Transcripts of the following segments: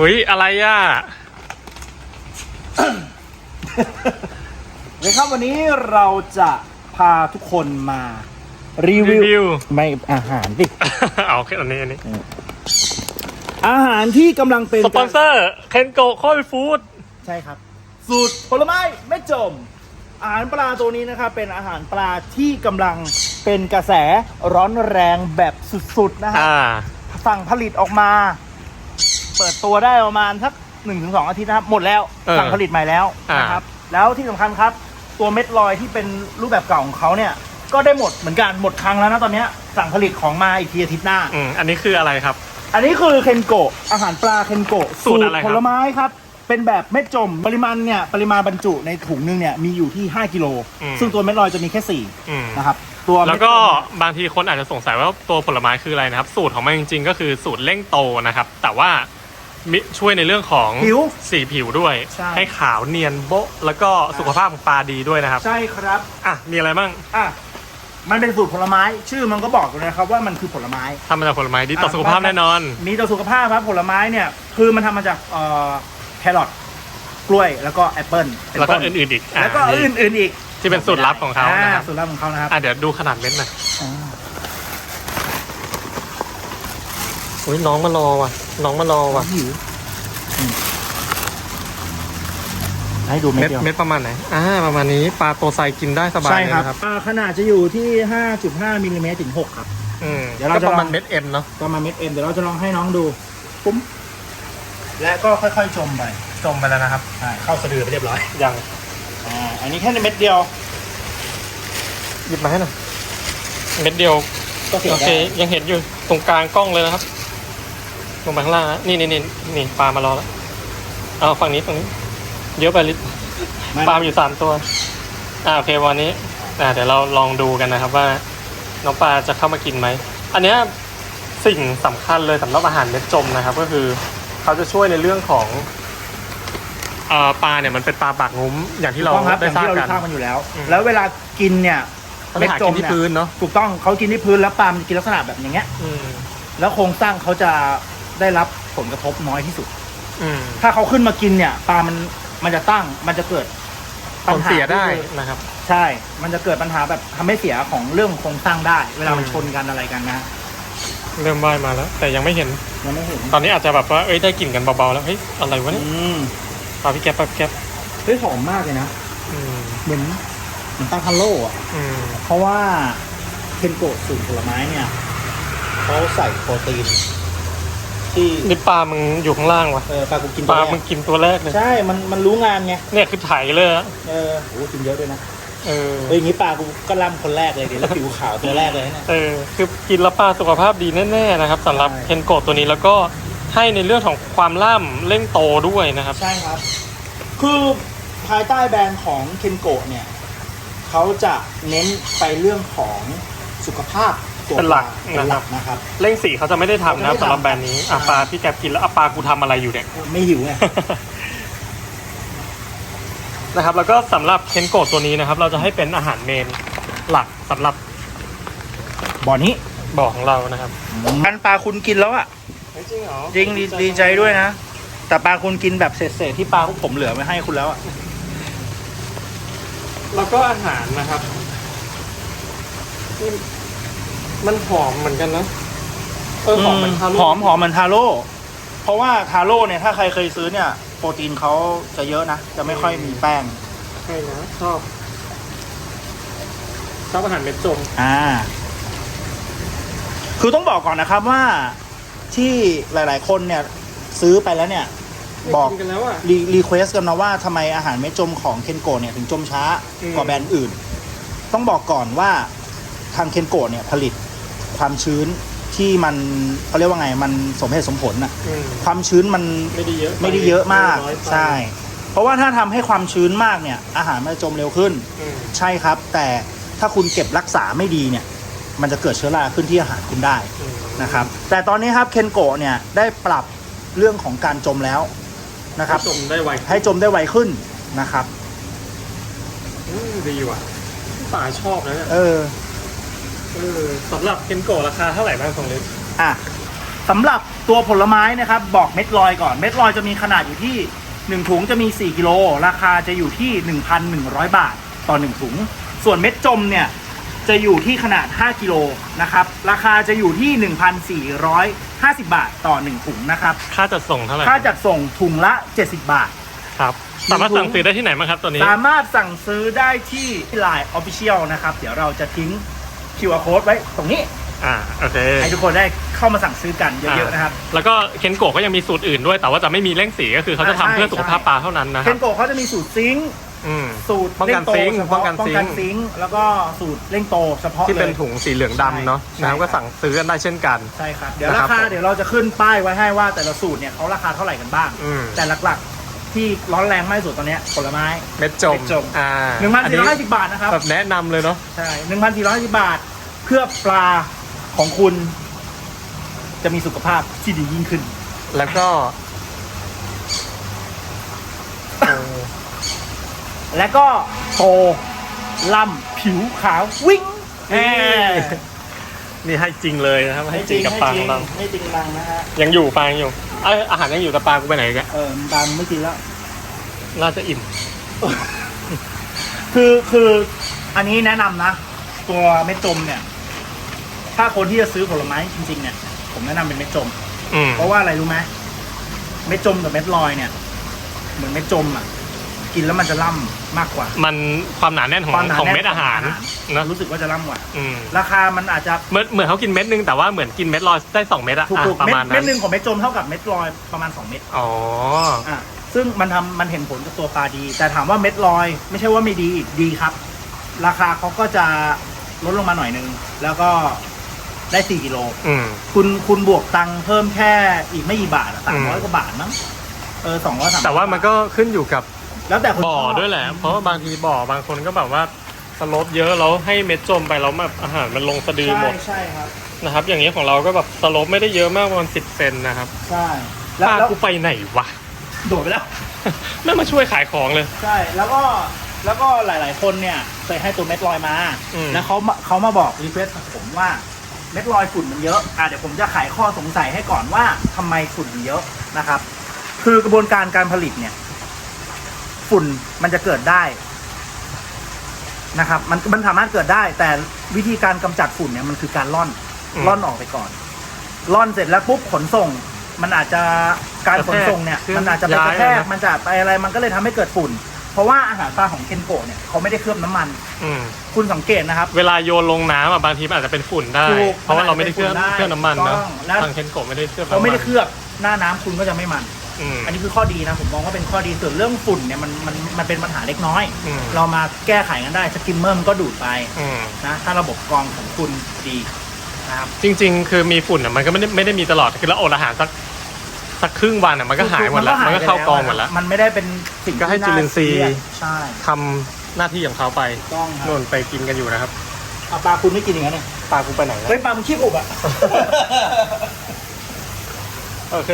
หุยอะไรอะนะครับวันนี้เราจะพาทุกคนมารีวิรีวิว ไม่อาหารสิเอาแค่อันนี้อันนี้อาหารที่กำลังเป็นสปอนเซอร์เคนโกโคยฟู้ดใช่ครับ สูตรผลไม้ไม่จม อาหารปลาตัวนี้นะครับเป็นอาหารปลาที่กำลังเป็นกระแสร้อนแรงแบบสุดๆนะฮะอ่า สั่งผลิตออกมา เปิดตัวได้ประมาณสักหนึ่งถึงสองอาทิตย์นะครับ หมดแล้วเออสั่งผลิตใหม่แล้วอ่าน นะครับ แล้วที่สำคัญครับ ตัวเม็ดลอยที่เป็นรูปแบบเก่าของเขาเนี่ย ก็ได้หมดเหมือนกันหมดครั้งแล้วนะตอนเนี้ยสั่งผลิตของมาอีกทีอาทิตย์หน้า อืมอันนี้คืออะไรครับ อันนี้คือเคนโกะอาหารปลาเคนโกะสูตรอะไรครับ ผลไม้ครับ เป็นแบบเม็ดจม ปริมาณเนี่ยปริมาณบรรจุในถุงนึงเนี่ยมีอยู่ที่ 5 กิโล ซึ่งตัวเม็ดลอยจะมีแค่ อืม4 นะครับ ตัวเม็ดแล้วก็จมบางทีคนอาจจะสงสัยว่าตัวผลไม้คืออะไรนะครับ สูตรของมันจริงๆ ก็คือสูตรเร่งโตนะครับ แต่ว่า มิช่วยในเรื่องของผิวสีผิวด้วยใช่ให้ขาวเนียนโบ๊ะแล้วก็สุขภาพของปลาดีด้วยนะครับ ใช่ครับ อะ มีอะไรบ้างอะ มันเป็นสูตรผลไม้ ชื่อมันก็บอกอยู่นะครับว่ามันคือผลไม้ ทำมาจากผลไม้ดีต่อสุขภาพแน่นอน มีต่อสุขภาพครับผลไม้เนี่ย คือมันทำมาจากเอ่อแครอทกล้วยแล้วก็แอปเปิลเป็นแล้วก็ต้นอื่นๆอีกอะแล้วก็นี่ อื่นๆอีกที่เป็นสูตรลับของเขานะครับ อ่สูตรลับของเขานะครับ อะเดี๋ยวดูขนาดเม็ดหน่อยอ่าอุ้ยน้องมารอว่ะ น้องมารอว่ะ หิวอืมให้ดูเม็ดเม็ดเดียวเม็ดประมาณไหน อ่า ประมาณนี้ ปลาโตไซกินได้สบายใช่เลยครับนะครับ อ่าขนาดจะอยู่ที่ 5.5มิลลิเมตรถึง 6 ครับ อืมเดี๋ยวเราก็จะ ประมาณลองเม็ดเอ็มเนาะ ประมาณเม็ดเอ็มเดี๋ยวเราจะลองให้น้องดูปุ๊บและก็ค่อยๆจมไปจมไปแล้วนะครับ อ่าเข้าสะดือไปเรียบร้อยยังอ่าอันนี้แค่ในเม็ดเดียวหยิบมาให้หน่อย เม็ดเดียว ก็เสียโอเค ได้ยังเห็นอยู่ตรงกลางกล้องเลยนะครับ ลงไปข้างล่างนะนี่นี่นี่นี่ปลามารอแล้วเอาฝั่งนี้ฝั่งนี้ เยอะไปลิปลาอยู่สามตัว อ่าโอเควันนี้อ่าเดี๋ยวเราลองดูกันนะครับว่า น้องปลาจะเข้ามากินไหม อันเนี้ยสิ่งสำคัญเลยสำหรับอาหารเม็ดจมนะครับ ก็คือเขาจะช่วยในเรื่องของเอ่อปลาเนี่ยมันเป็นปลาปากงุ้มอย่างที่เราถูกต้องครับอได้ย่างทราบที่เรากัน ทราบกันอยู่แล้ว อืม แล้วเวลากินเนี่ยเขาจะหากินที่พื้นเนาะถูกต้องเขากินที่พื้นแล้วปลามันจะกินลักษณะแบบอย่างเงี้ย อืม แล้วโครงสร้างเขาจะ ได้รับผลกระทบน้อยที่สุด อืมถ้าเขาขึ้นมากินเนี่ยปลามันมันจะตั้งมันจะเกิดผลเสียได้นะครับ ใช่ มันจะเกิดปัญหาแบบทำให้เสียของเรื่องโครงสร้างได้ เวลามันอืม ชนกันอะไรกันนะเริ่มว่ายมาแล้ว แต่ยังไม่เห็น ยังไม่เห็นตอนนี้อาจจะแบบว่าเอ้ยได้กลิ่นกันเบาๆแล้วเฮ้ยอะไรวะเนี่ยอืมปลาพี่แก๊ปปลาพี่แก๊ปเฮ้ยหอมมากเลยนะอืมเหมือนเหมือนตังฮัลโลอะอืมเพราะว่าเคนโกะสูตรผลไม้เนี่ยเขาใส่โปรตีน ที่นี่ปลามึงอยู่ข้างล่างวะเออปลากูกินปตัวลาแรมึงกกินตัวแรกเลย ใช่ มันมันรู้งานไง เนี่ยคือไถเลยอะเออโอ้กินเยอะด้วยนะ เออเฮ้ยอย่างนี้ปลากูก็ล่ำคนแรกเลยดิแล้วผิวขาวตัวแรกเลยเนี่ยเออ คือกินแล้วปลาสุขภาพดีแน่ๆนะครับสำหรับใช่ เคนโกะตัวนี้แล้วก็ให้ในเรื่องของความล่ำเร่งโตด้วยนะครับ ใช่ครับ คือภายใต้แบรนด์ของเคนโกะเนี่ย เขาจะเน้นไปเรื่องของสุขภาพ ตัวเป็นหลักปาเป็นหลักนะครับนะครับ เร่งสีเขาจะไม่ได้ทำนะเขาจะไม่ทำสำหรับแบรนด์นี้อะใช่ปลาพี่แก๊ปกินแล้วอะปลากูทำอะไรอยู่เนี่ย ไม่หิวไง นะครับ แล้วก็สำหรับเคนโกะตัวนี้นะครับ เราจะให้เป็นอาหารเมนหลักสำหรับบ่อนี้บ่อของเรานะครับอันปลาคุณกินแล้วอะจริงเหรอจริงดีดีใจด้วยนะ แต่ปลาคุณกินแบบเศษๆที่ปลาพวกผมเหลือไว้ให้คุณแล้วอะแล้วก็อาหารนะครับนี่ มันหอมเหมือนกันนะเออหอมเหมือนทาโร่หอมหอมเหมือนทาโร่เพราะว่าทาโร่เนี่ยถ้าใครเคยซื้อเนี่ย โปรตีนเขาจะเยอะนะ จะไม่ค่อยมีแป้งใช่นะชอบชอบอาหารเม็ดจมอ่า คือต้องบอกก่อนนะครับว่าที่หลาย ๆ คนเนี่ยซื้อไปแล้วเนี่ย บอกไม่นกันแล้วอะรีรีเควสกันนะว่าทำไมอาหารเม็ดจมของเคนโกะเนี่ยถึงจมช้าอืมกว่าแบรนด์อื่น ต้องบอกก่อนว่าทางเคนโกะเนี่ยผลิต ความชื้นที่มันเขาเรียกว่าไงมันสมเหตุสมผลน่ะอืม ความชื้นมันไม่ได้เยอะปไม่ได้เยอะมากน้อยไปใช่ เพราะว่าถ้าทำให้ความชื้นมากเนี่ย อาหารมันจะจมเร็วขึ้น อืมใช่ครับ แต่ถ้าคุณเก็บรักษาไม่ดีเนี่ย มันจะเกิดเชื้อราขึ้นที่อาหารคุณได้ อืม นะครับแต่ตอนนี้ครับเคนโกะเนี่ยได้ปรับเรื่องของการจมแล้วนะครับ จมได้ไวให้จมได้ไวขึ้นนะครับ อืมดีว่ะป่าชอบนะเนี่ยเออเออ สำหรับเคนโกะราคาเท่าไหร่บ้างของเล็กอะสำหรับตัวผลไม้นะครับบอกเม็ดลอยก่อน เม็ดลอยจะมีขนาดอยู่ที่ 1 ถุงจะมี 4 กิโล ราคาจะอยู่ที่ 1,100 บาทต่อ 1 ถุง ส่วนเม็ดจมเนี่ยจะอยู่ที่ขนาด 5 กิโลนะครับ ราคาจะอยู่ที่ 1,450 บาทต่อ 1 ถุงนะครับ ค่าจัดส่งเท่าไหร่ค่าจัดส่งถุงละ 70 บาท ครับ สามารถสั่งซื้อได้ที่ไหนบ้างครับตัวนี้ สามารถสั่งซื้อได้ที่ Line Official นะครับ เดี๋ยวเราจะทิ้ง QR code ไว้ตรงนี้ อ่าโอเค ให้ทุกคนได้เข้ามาสั่งซื้อกันเยอะๆนะครับ แล้วก็เคนโกะก็ยังมีสูตรอื่นด้วย แต่ว่าจะไม่มีเร่งสีก็คือเขาจะทำอ่าใช่เพื่อสุขภาพปลาเท่านั้นนะคเทรับนโกะเขาจะมีสูตรซิงค์อืม สูตรป้องกันเร่โตซิงค์เฉป้พาะองกันป้องกันซิซิงงค์ค์แล้วก็สูตรเร่งโตเฉพาะที่เป็นลย ถุงสีเหลืองดำเนาะใช่ นะครับก็ครับสั่งซื้อกันได้เช่นกัน ใช่ครับ เดี๋ยวนะครัราบคาผมเดี๋ยวเราจะขึ้นป้ายไว้ให้ว่าแต่ละสูตรเนี่ยเขาราคาเท่าไหร่กันบ้าง อืมแต่หลักๆ ที่ร้อนแรงมากที่สุดตอนเนี้ยผลไม้ เม็ดจมเม็ดจม อ่าหนึ่งพันอัสี่ร้อยห้าสิบบาทนะครับ แบบแนะนำเลยเนาะ ใช่หนึ่งพันสี่ร้อยห้าสิบบาท เพื่อปลาของคุณ จะมีสุขภาพที่ดียิ่งขึ้น แล้วก็โอ้และก็โตล่ำผิวขาววิ่งแหมนี่ให้จริงเลยนะครับ ให้จริงกับปลาของเราให้จริงรังนะฮะ ยังอยู่ปลายังอยู่ เอยอาหารยังอยู่แต่ปลากูไปไหนกันเออปลาไม่กินแล้ว น่าจะอิ่ม คือคืออันนี้แนะนำนะ ตัวเม็ดจมเนี่ย ถ้าคนที่จะซื้อผลไม้จริง ๆ เนี่ย ผมแนะนำเป็นเม็ดจม อืมเพราะว่าอะไรรู้ไหมเม็ดจมกับเม็ดลอยเนี่ย เหมือนเม็ดจมอะ กินแล้วมันจะล่ำมากกว่า มันความหนาแน่นของความหนาของแน่นเม็ดอาหารของอาหาร นะรู้สึกว่าจะล่ำกว่า อืมราคามันอาจจะเหมือนเหมือนเขากินเม็ดนึงแต่ว่าเหมือนกินเม็ดลอยได้สองเม็ดอะถูกอะถูกประเม็ดมาณเม็นั้ดนหนึ่งของเม็ดจมเท่ากับเม็ดลอยประมาณ 2 เม็ดอ๋ออะซึ่งมันทำมันเห็นผลกับตัวปลาดี แต่ถามว่าเม็ดลอย ไม่ใช่ว่าไม่ดีดีครับ ราคาเขาก็จะลดลงมาหน่อยนึง แล้วก็ได้ 4กิโล อืม คุณคุณบวกตังค์เพิ่มแค่อีกไม่กี่บาทสามอืร้อยมกว่าบาทมั้งเออสองร้อยสามแต่ว่ามันก็ขึ้นอยู่กับ แล้วแต่คนบ่อชบด้วยแหละ เพราะว่าบางทีบ่อบางคนก็แบบว่าสลบเยอะแล้วให้เม็ดจมไปแล้วแบบอาหารมันลงสะดือหมใช่ดใช่ครับนะครับ อย่างนี้ของเราก็แบบสลบไม่ได้เยอะมากประมาณสิบเซนนะครับใช่ปแล้วลาแล้วกูไปไหนวะ โดดไปแล้ว ไม่มาช่วยขายของเลย ใช่แล้วก็แล้วก็หลาย ๆ คนเนี่ยเคยให้ตัวเม็ดลอยมาอืม แล้วเขามาเขามาบอกรีเควสกับผมว่าเม็ดลอยฝุ่นมันเยอะอะเดี๋ยวผมจะไขข้อสงสัยให้ก่อนว่าทำไมฝุ่นมันเยอะนะครับ คือกระบวนการการผลิตเนี่ย ฝุ่นมันจะเกิดได้นะครับ มันมันสามารถเกิดได้ แต่วิธีการกำจัดฝุ่นเนี่ยมันคือการล่อนอืมล่อนออกไปก่อน ล่อนเสร็จแล้วปุ๊บขนส่ง มันอาจจะการขนส่งเนี่ยกระแทกมันอาจจะไปกระแทย้ายกเลยนะมันจะไปอะไรมันก็เลยทำให้เกิดฝุ่น เพราะว่าอาหารปลาของเคนโกะเนี่ยเขาไม่ได้เคลือบน้ำมันอืมคุณสังเกตนะครับ เวลาโยนลงน้ำอะบางทีมันอาจจะเป็นฝุ่นได้ถูกเพราะว่าเราไม่ได้เคลือบมันอาจจะเป็นฝุ่นได้เคลือบน้ำมันถูกเนาะต้องแล้วทางเคนโกะไม่ได้เคลือบน้ำเขามันไม่ได้เคลือบหน้าน้ำคุณก็จะไม่มัน อืม อันนี้คือข้อดีนะ ผมมองว่าเป็นข้อดีส่วนเรื่องฝุ่นเนี่ยมันมันมันเป็นปัญหาเล็กน้อย อืม เรามาแก้ไขกันได้สกิมเมอร์มันก็ดูดไปอืม นะถ้าระบบกรองของคุณดีนะครับ จริง ๆ คือมีฝุ่นอะมันก็ไม่ได้ไม่ได้มีตลอด คือเราอดอาหารสักสักครึ่งวันอะมันก็หายหมดแล้ว มันก็เข้ากองหมดแล้ว มันไม่ได้เป็นสิ่งก็ให้ที่าจุลินทรีย์เกลียดใช่ทำหน้าที่ของเขาไปถูกต้องครัโน่บนไปกินกันอยู่นะครับ เอาปลาคุณไม่กินอย่างนั้นเนี่ยปลากูไปไหนแล้วเฮ้ยปลามันขี้อุบอะ โอเค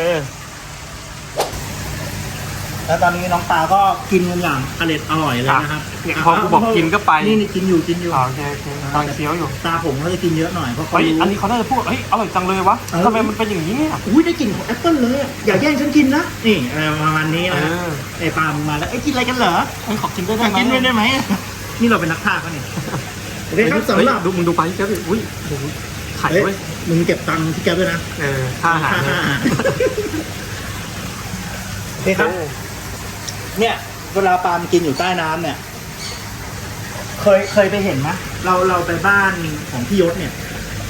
แล้วตอนนี้น้องปลาก็กินกันอย่างอร่อยอร่อยเลยนะครับเนี่ยพอกูบอกกินก็ไป นี่นี่กินอยู่กินอยู่โอเคโอเคตอนเคี้ยวอยู่ ตาผมเขาจะกินเยอะหน่อยเพราะเขาเฮ้ยรู้อันนี้เขาน่าจะพูดเฮ้ยอร่อยจังเลยวะเออทำไมมันเป็นอย่างนี้เนี่ยอุ้ยได้กลิ่นของแอปเปิลเลยอะอย่าแย่งฉันกินนะนี่อะไรประมาณนี้เอนะอไอ้ปลามาแล้วไอ้ยกินอะไรกันเหรอเฮ้ยขอกินด้วยอได้ยากไหมกินด้วยได้ไหมนี่เราเป็นนักพากย์เขาเนี่ยโอเคครับเฮ้ยสำหรับดูมึงดูไปแกสิอุ้ยโอ้โหไข่เฮ้ยเว้ยมึงเก็บตังค์ที่แกด้วยนะเออค่าอาหารค่าเนี่ยอาหารโอเคครับ เนี่ย เวลาปลามันกินอยู่ใต้น้ำเนี่ย เคยเคยไปเห็นไหมเราเราไปบ้านของพี่ยศเนี่ย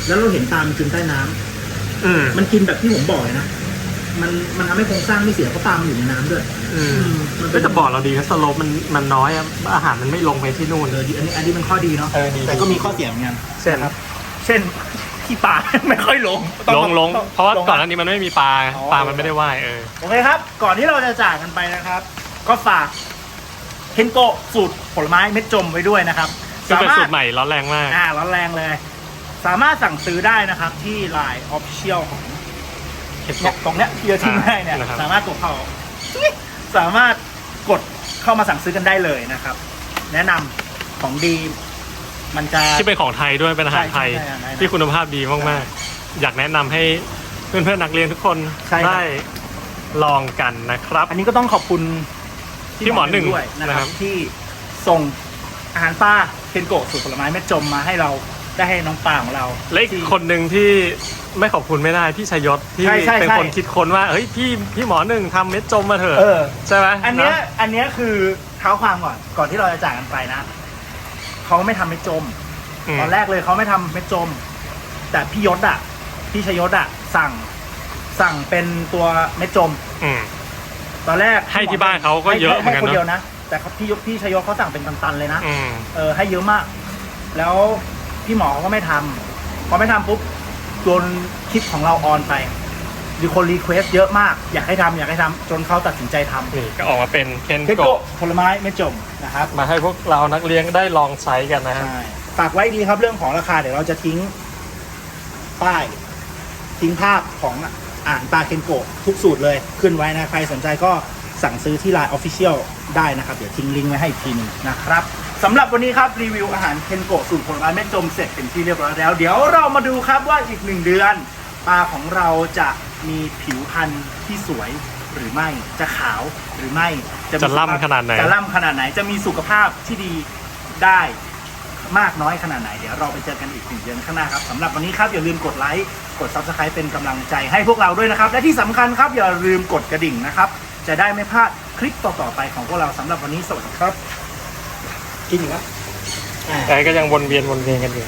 แล้วเราเห็นปลามันกินใต้น้ำอืมมันกินแบบที่ผมบอกเลยนะมันมันทำให้โครงสร้างไม่เสียเพราะปลามันอยู่ในน้ำด้วยอืมมันเป็นก็จะบอกเราดีนะสโลปมันมันน้อยอะอาหารมันไม่ลงไปที่นู่น เออดีอันนี้อันนี้มันข้อดีเนาะเออดี แต่ก็มีข้อเสียเหมือนกัน เช่นนะครับเช่นที่ปลาไม่ค่อยลงลงลงต้องเพราะว่าลงก่อนหน้านี้มันไม่มีปลาอ๋อ ปลามันไม่ได้ว่ายเออ โอเคครับ ก่อนที่เราจะจากกันไปนะครับ ก็ฝากเคนโกะสูตรผลไม้เม็ดจมไว้ด้วยนะครับ ซึ่งเป็นสามารสูถตรใหม่ร้อนแรงมาก อ่าร้อนแรงเลย สามารถสั่งซื้อได้นะครับ ที่ Line Official ของ เนี่ยตรงเนี้ยที่จะทิ้งให้เนี่ยนะครับ สามารถกดเข้าสามารถกดเข้ามาสั่งซื้อกันได้เลยนะครับ แนะนำของดี มันจะ ที่เป็นของไทยด้วยเป็นอาหารไทย ใช่ใช่ใช่ที่คุณภาพดีมากๆ อยากแนะนำให้เพื่อนๆนักเรียนทุกคนใช่ครับ ได้ลองกันนะครับ อันนี้ก็ต้องขอบคุณ พี่หมอหนึ่งด้วยนะคนะครัรับบที่ส่งอาหารปลาเคนโกะสูตรผลไม้เม็ดจมมาให้เราได้ให้น้องปลาของเรา และอีกคนหนึ่งที่ไม่ขอบคุณไม่ได้พี่ชยศที่ใช่ใช่เป็นใช่ คนคิดค้นว่าเฮ้ยพี่พี่หมอหนึ่งทำเม็ดจมมาเถอะเออ ใช่ไหมอันเนี้ยะอันเนี้ยคือเท้าความก่อนก่อนที่เราจะจากกันไปนะเขาไม่ทำเม็ดจม ม ตอนแรกเลยเขาไม่ทำเม็ดจม แต่พี่ยศอะพี่ชยศอะสั่งสั่งเป็นตัวเม็ดจม อืม ตอนแรกให้ที่บ้านเขาก็เยอะเหมือนกันให้คนเนอะ เดียวนะแต่เขาพี่ยศพี่ชยศเขาสั่งเป็นตันๆเลยนะ อืม เออให้เยอะมาก แล้วพี่หมอเขาก็ไม่ทำพอไม่ทำปุ๊บโดนคลิปของเราออนไปมีคนรีเควสเยอะมาก อยากให้ทำอยากให้ทำจนเขาตัดสินใจทำนี่ก็ออกมาเป็นเคนเทโกโกะผลไม้เม็ดจมนะครับมาให้พวกเรานักเรียนได้ลองใช้กันนะฮะ ใช่ฝากไว้ดีครับเรื่องของราคาเดี๋ยวเราจะทิ้งป้าย ทิ้งภาพของ อ่านปลาเคนโกะทุกสูตรเลยขึ้นไว้นะ ใครสนใจก็สั่งซื้อที่ Line Official ได้นะครับ เดี๋ยวทิ้งลิงก์ไว้ให้อีกทีหนึงนะครับสำหรับวันนี้ครับ รีวิวอาหารเคนโกะสูตรผลไม้เม็ดจมเสร็จเป็นที่เรียบร้อยแล้ว เดี๋ยวเรามาดูครับว่าอีกหนึ่งเดือนปลาของเราจะมีผิวพรรณที่สวยหรือไม่จะขาวหรือไม่มีจะล่ำขนาดไหน จะล่ำขนาดไหนจะมีสุขภาพที่ดีได้ มากน้อยขนาดไหน เดี๋ยวเราไปเจอกันอีกหนึ่งเดือนข้างหน้าครับสำหรับวันนี้ครับอย่าลืมกดไลค์กด subscribe เป็นกำลังใจให้พวกเราด้วยนะครับ และที่สำคัญครับอย่าลืมกดกระดิ่งนะครับ จะได้ไม่พลาดคลิปต่อๆไปของพวกเราสำหรับวันนี้สวัสดีครับ กินอยู่ครับแต่ก็ยังวนเวียนวนเวียนกันอยู่